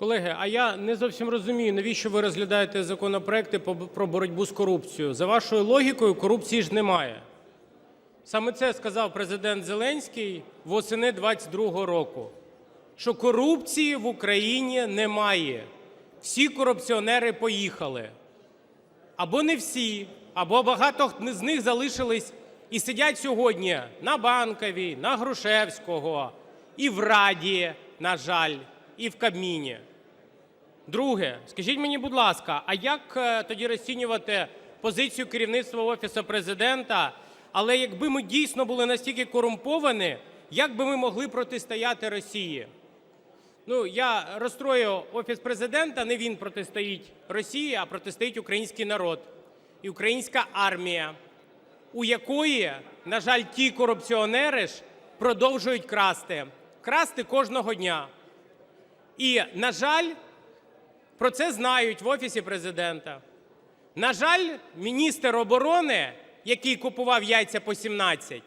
Колеги, а я не зовсім розумію, навіщо ви розглядаєте законопроекти про боротьбу з корупцією? За вашою логікою, корупції ж немає. Саме це сказав президент Зеленський восени 22-го року, що корупції в Україні немає. Всі корупціонери поїхали. Або не всі, або багато з них залишились і сидять сьогодні на Банковій, на Грушевського, і в Раді, на жаль, і в Кабміні. Друге, скажіть мені, будь ласка, а як е, тоді розцінювати позицію керівництва Офісу президента? Але якби ми дійсно були настільки корумповані, як би ми могли протистояти Росії? Ну, я розстрою Офіс президента, не він протистоїть Росії, а протистоїть український народ і українська армія, у якої, на жаль, ті корупціонери ж продовжують красти, красти кожного дня. І, на жаль, про це знають в Офісі президента. На жаль, міністр оборони, який купував яйця по 17,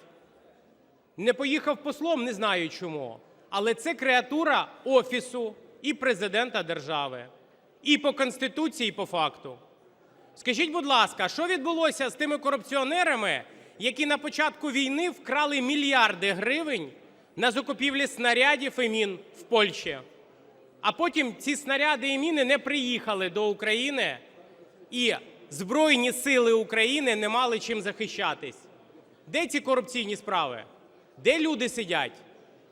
не поїхав послом, не знаю чому. Але це креатура Офісу і президента держави. І по Конституції, і по факту. Скажіть, будь ласка, що відбулося з тими корупціонерами, які на початку війни вкрали мільярди гривень на закупівлі снарядів і мін в Польщі? А потім ці снаряди і міни не приїхали до України, і Збройні сили України не мали чим захищатись. Де ці корупційні справи? Де люди сидять?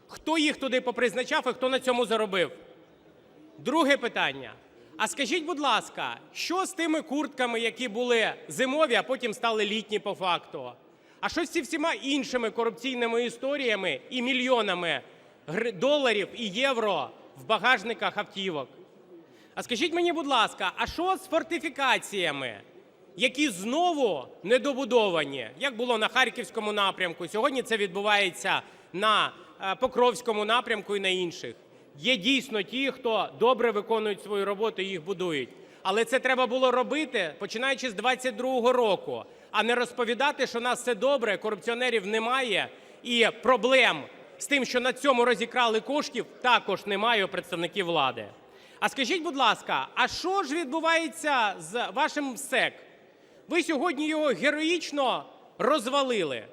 Хто їх туди попризначав і хто на цьому заробив? Друге питання. А скажіть, будь ласка, що з тими куртками, які були зимові, а потім стали літні по факту? А що з ці всіма іншими корупційними історіями і мільйонами доларів і євро в багажниках автівок? А скажіть мені, будь ласка, а що з фортифікаціями, які знову недобудовані, як було на Харківському напрямку? Сьогодні це відбувається на е, Покровському напрямку і на інших. Є дійсно ті, хто добре виконують свою роботу і їх будують. Але це треба було робити починаючи з 22-го року, а не розповідати, що у нас все добре, корупціонерів немає і проблем з тим, що на цьому розікрали коштів, також немає у представників влади. А скажіть, будь ласка, а що ж відбувається з вашим СЕК? Ви сьогодні його героїчно розвалили,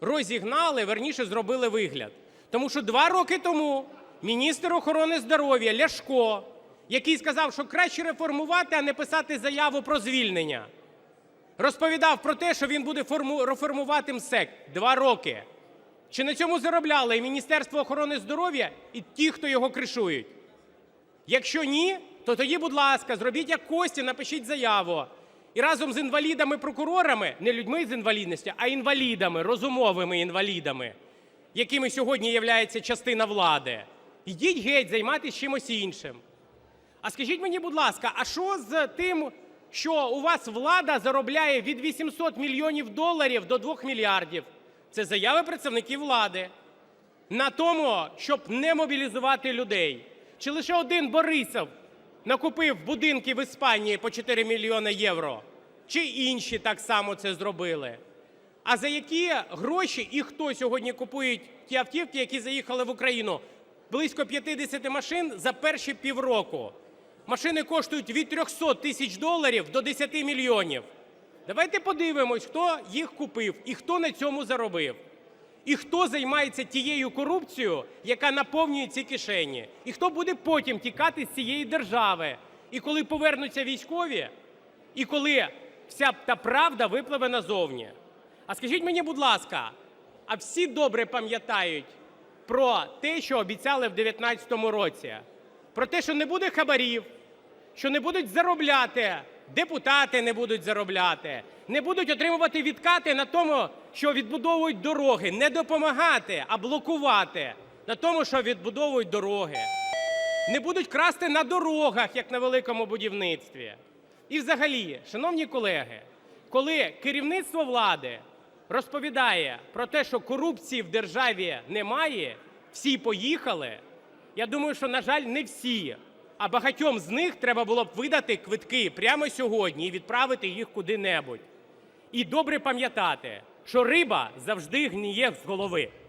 розігнали, верніше зробили вигляд. Тому що два роки тому міністр охорони здоров'я Ляшко, який сказав, що краще реформувати, а не писати заяву про звільнення, розповідав про те, що він буде форму- реформувати МСЕК два роки. Чи на цьому заробляли і Міністерство охорони здоров'я, і ті, хто його кришують? Якщо ні, то тоді, будь ласка, зробіть як Кості, напишіть заяву. І разом з інвалідами-прокурорами, не людьми з інвалідністю, а інвалідами, розумовими інвалідами, якими сьогодні є частина влади, йдіть геть, займайтесь чимось іншим. А скажіть мені, будь ласка, а що з тим, що у вас влада заробляє від 800 мільйонів доларів до 2 мільярдів? Це заяви представників влади на тому, щоб не мобілізувати людей. Чи лише один Борисов накупив будинки в Іспанії по 4 мільйони євро? Чи інші так само це зробили? А за які гроші і хто сьогодні купують ті автівки, які заїхали в Україну? Близько 50 машин за перші півроку. Машини коштують від 300 тисяч доларів до 10 мільйонів. Давайте подивимось, хто їх купив і хто на цьому заробив. І хто займається тією корупцією, яка наповнює ці кишені? І хто буде потім тікати з цієї держави? І коли повернуться військові, і коли вся та правда випливе назовні. А скажіть мені, будь ласка, а всі добре пам'ятають про те, що обіцяли в 2019 році? Про те, що не буде хабарів, що не будуть заробляти, депутати не будуть заробляти, не будуть отримувати відкати на тому, що відбудовують дороги, не допомагати, а блокувати на тому, що відбудовують дороги. Не будуть красти на дорогах, як на великому будівництві. І взагалі, шановні колеги, коли керівництво влади розповідає про те, що корупції в державі немає, всі поїхали, я думаю, що, на жаль, не всі, а багатьом з них треба було б видати квитки прямо сьогодні і відправити їх куди-небудь. І добре пам'ятати, що риба завжди гниє з голови.